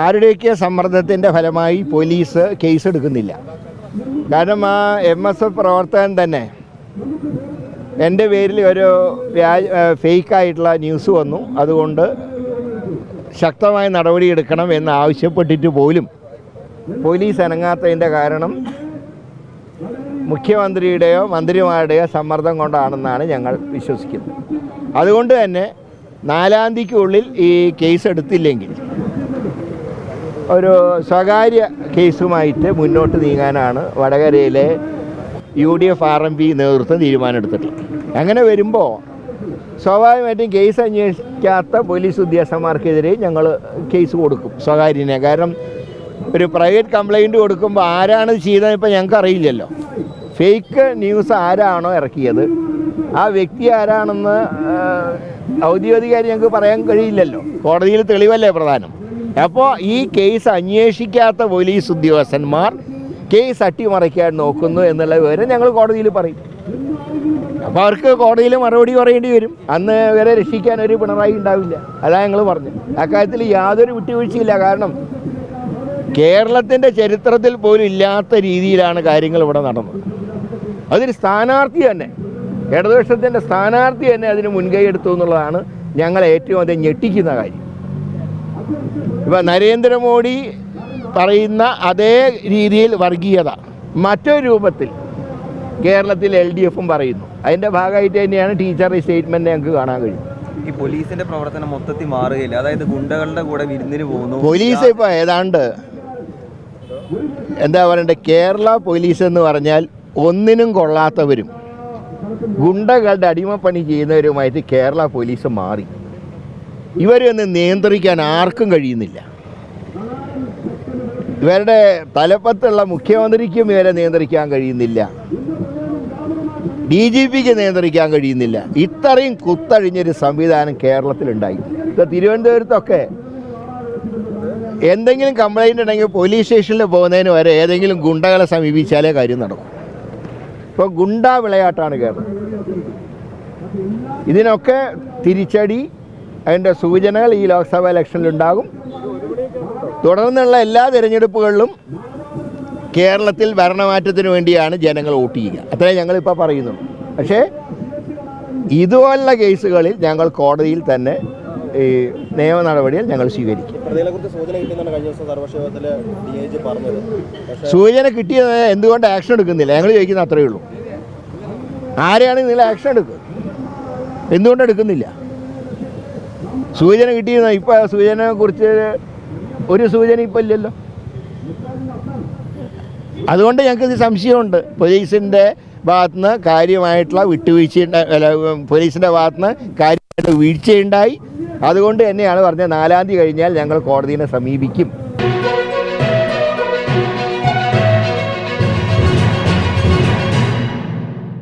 ആരുടെയൊക്കെ സമ്മർദ്ദത്തിന്റെ ഫലമായി പോലീസ് കേസ് എടുക്കുന്നില്ല. കാരണം ആ എം എസ് എഫ് പ്രവർത്തകൻ തന്നെ എന്റെ പേരിൽ ഒരു വ്യാജ ഫേക്കായിട്ടുള്ള ന്യൂസ് വന്നു. അതുകൊണ്ട് ശക്തമായ നടപടിയെടുക്കണം എന്ന് ആവശ്യപ്പെട്ടിട്ട് പോലും പോലീസ് അനങ്ങാത്തതിന്റെ കാരണം മുഖ്യമന്ത്രിയുടെയോ മന്ത്രിമാരുടെയോ സമ്മർദ്ദം കൊണ്ടാണെന്നാണ് ഞങ്ങൾ വിശ്വസിക്കുന്നത്. അതുകൊണ്ട് തന്നെ നാലാം തീയതിക്കുള്ളിൽ ഈ കേസ് എടുത്തില്ലെങ്കിൽ ഒരു സ്വകാര്യ കേസുമായിട്ട് മുന്നോട്ട് നീങ്ങാനാണ് വടകരയിലെ U D F R M P നേതൃത്വം തീരുമാനമെടുത്തിട്ടുള്ളത്. അങ്ങനെ വരുമ്പോൾ സ്വാഭാവികമായിട്ടും കേസ് അന്വേഷിക്കാത്ത പോലീസ് ഉദ്യോഗസ്ഥന്മാർക്കെതിരെ ഞങ്ങൾ കേസ് കൊടുക്കും സ്വകാര്യനെ. കാരണം ഒരു പ്രൈവറ്റ് കംപ്ലൈന്റ് കൊടുക്കുമ്പോൾ ആരാണ് ചെയ്തതെന്ന് ഇപ്പോൾ ഞങ്ങൾക്ക് അറിയില്ലല്ലോ. ഫേക്ക് ന്യൂസ് ആരാണോ ഇറക്കിയത്? ആ വ്യക്തി ആരാണെന്ന് ഔദ്യോഗികാരി ഞങ്ങൾക്ക് പറയാൻ കഴിയില്ലല്ലോ. കോടതിയിൽ തെളിവല്ലേ പ്രധാനം? അപ്പോൾ ഈ കേസ് അന്വേഷിക്കാത്ത പോലീസ് ഉദ്യോഗസ്ഥന്മാർ കേസ് അട്ടിമറിക്കാൻ നോക്കുന്നു എന്നുള്ള വിവരം ഞങ്ങൾ കോടതിയിൽ പറയും. അപ്പോൾ അവർക്ക് കോടതിയിൽ മറുപടി പറയേണ്ടി വരും. അന്ന് ഇവരെ രക്ഷിക്കാൻ ഒരു പിണറായി ഉണ്ടാവില്ല. അതാ ഞങ്ങൾ പറഞ്ഞു അക്കാര്യത്തിൽ യാതൊരു വിട്ടുവീഴ്ചയില്ല. കാരണം കേരളത്തിന്റെ ചരിത്രത്തിൽ പോലും ഇല്ലാത്ത രീതിയിലാണ് കാര്യങ്ങൾ ഇവിടെ നടന്നത്. അതൊരു സ്ഥാനാർത്ഥി തന്നെ ഇടതുപക്ഷത്തിന്റെ സ്ഥാനാർത്ഥി തന്നെ അതിന് മുൻകൈ എടുത്തു എന്നുള്ളതാണ് ഞങ്ങൾ ഏറ്റവും അധികം ഞെട്ടിക്കുന്ന കാര്യം. ഇപ്പം നരേന്ദ്രമോദി പറയുന്ന അതേ രീതിയിൽ വർഗീയത മറ്റൊരു രൂപത്തിൽ കേരളത്തിൽ എൽ ഡി എഫും പറയുന്നു. അതിന്റെ ഭാഗമായിട്ട് തന്നെയാണ് ടീച്ചറുടെ സ്റ്റേറ്റ്മെന്റ് ഞങ്ങൾക്ക് കാണാൻ കഴിയും ഈ പോലീസിന്റെ പ്രവർത്തനം മൊത്തത്തിൽ മാറുകയില്ല. അതായത് ഗുണ്ടകളുടെ കൂടെ വിരുന്നിന് പോകുന്നു. പോലീസ് ഇപ്പോൾ ഏതാണ്ട് എന്താ പറയണ്ടേ? കേരള പോലീസ് എന്ന് പറഞ്ഞാൽ ഒന്നിനും കൊള്ളാത്തവരും ഗുണ്ടകളുടെ അടിമപ്പണി ചെയ്യുന്നവരുമായിട്ട് കേരള പോലീസ് മാറി. ഇവരെ ഒന്ന് നിയന്ത്രിക്കാൻ ആർക്കും കഴിയുന്നില്ല. ഇവരുടെ തലപ്പത്തുള്ള മുഖ്യമന്ത്രിക്കും ഇവരെ നിയന്ത്രിക്കാൻ കഴിയുന്നില്ല. ഡി ജി പിക്ക് നിയന്ത്രിക്കാൻ കഴിയുന്നില്ല. ഇത്രയും കുത്തഴിഞ്ഞൊരു സംവിധാനം കേരളത്തിലുണ്ടായി. ഇപ്പോൾ തിരുവനന്തപുരത്തൊക്കെ എന്തെങ്കിലും കംപ്ലൈന്റ് ഉണ്ടെങ്കിൽ പോലീസ് സ്റ്റേഷനിൽ പോകുന്നതിന് വരെ ഏതെങ്കിലും ഗുണ്ടകളെ സമീപിച്ചാലേ കാര്യം നടക്കും. ഇപ്പോൾ ഗുണ്ടാ വിളയാട്ടാണ് കേരളം. ഇതിനൊക്കെ തിരിച്ചടി അതിന്റെ സൂചനകൾ ഈ ലോക്സഭ ഇലക്ഷനിലുണ്ടാകും. തുടർന്നുള്ള എല്ലാ തിരഞ്ഞെടുപ്പുകളിലും കേരളത്തിൽ ഭരണമാറ്റത്തിന് വേണ്ടിയാണ് ജനങ്ങൾ വോട്ട് ചെയ്യുക. അത്രേ ഞങ്ങളിപ്പോൾ പറയുന്നുള്ളൂ. പക്ഷേ ഇതുപോലുള്ള കേസുകളിൽ ഞങ്ങൾ കോടതിയിൽ തന്നെ ഈ നിയമ നടപടികൾ ഞങ്ങൾ സ്വീകരിക്കും. സൂചന കിട്ടിയത് എന്തുകൊണ്ട് ആക്ഷൻ എടുക്കുന്നില്ല? ഞങ്ങൾ ചോദിക്കുന്ന അത്രയേ ഉള്ളൂ. ആരെയാണ് നിങ്ങൾ ആക്ഷൻ എടുക്കുക? എന്തുകൊണ്ട് എടുക്കുന്നില്ല? സൂചന കിട്ടിയിരുന്ന? ഇപ്പോൾ സൂചനയെ കുറിച്ച് ഒരു സൂചന ഇപ്പം ഇല്ലല്ലോ. അതുകൊണ്ട് ഞങ്ങൾക്ക് സംശയമുണ്ട്. പോലീസിന്റെ ഭാഗത്തുനിന്ന് കാര്യമായിട്ടുള്ള വിട്ടുവീഴ്ച അല്ല പോലീസിന്റെ ഭാഗത്തുനിന്ന് കാര്യമായിട്ട് വീഴ്ചയുണ്ടായി. അതുകൊണ്ട് തന്നെയാണ് പറഞ്ഞത് നാലാം തീയതി കഴിഞ്ഞാൽ ഞങ്ങൾ കോടതിയെ സമീപിക്കും.